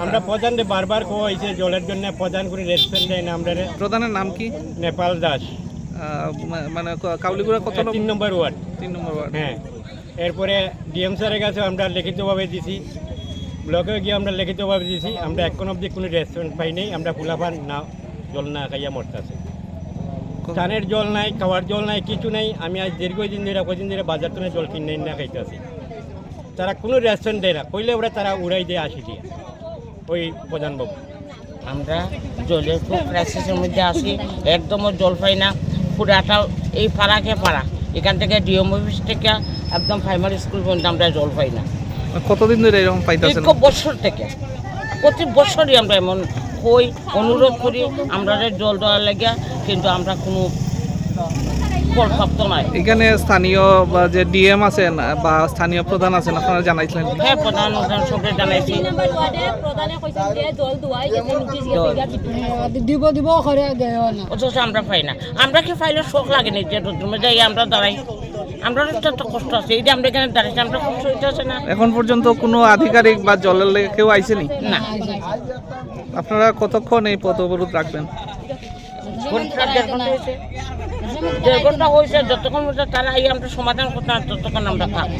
আমরা প্রধানকে বারবার কোয়া হয়েছে জলের জন্য প্রধান করে রেস্টুরেন্ট দেয় না আমরা প্রধানের নাম কি? নেপাল দাস। মানে কাউলিগুড়া কত তিন নম্বর ওয়ার্ড। তিন নম্বর ওয়ার্ড। হ্যাঁ। এরপরে ডিএম স্যারের কাছে আমরা লিখিতভাবে দিছি। ব্লকে গিয়ে আমরা লিখিতভাবে দিছি আমরা এখন অবধি কোনো রেস্টুরেন্ট পাই নাই আমরা ফুলাফান না জল না খাইয়া মরতেছে। স্নানের জল নাই খাওয়ার জল নাই কিছু নাই আমি আজ দীর্ঘদিন ধরে কদিন ধরে বাজার থেকে জল কিনে না খাইতেছি। তারা কোনো রেস্টুরেন্ট দেয় না কইলে ওরা তারা উড়াই দিয়ে আসি দিয়ে। ওই প্রধানবাবু আমরা জলের খুব ক্রাইসিসের মধ্যে আছি একদমও জল পাই না পুরাটা এই পাড়াকে পাড়া এখান থেকে ডিএম অফিস থেকে একদম প্রাইমারি স্কুল পর্যন্ত আমরা জল পাই না। কতদিন ধরে এরকম পাইতেছেন? বছর থেকে প্রতি বছরই আমরা এমন কই অনুরোধ করি আমরা জল দেওয়ার লাগে কিন্তু আমরা কোনো নাই। এখানে স্থানীয় বা যে ডিএম আছেন বা স্থানীয় প্রধান আছেন আপনারা জানাইছিলেন। হ্যাঁ প্রধান সবকে জানাইছি। দিব দিব করে অথচ আমরা পাই না। আমরা কি পাইলে শোক লাগে না যে তুমি যাই আমরা দাঁড়াই। আমরা তো একটা কষ্ট আছে এই যে আমরা এখানে দাঁড়াইছি আমরা কষ্ট হইতেছে না? এখন পর্যন্ত কোনো আধিকারিক বা জলের লেগে কেউ আইসেনি না। আপনারা কতক্ষণ এই পথ অবরোধ রাখবেন? ঘণ্টা দেড় ঘণ্টা হয়েছে দেড় ঘণ্টা হয়েছে যতক্ষণ তারা এই আমরা সমাধান করতাম ততক্ষণ আমরা থাকব।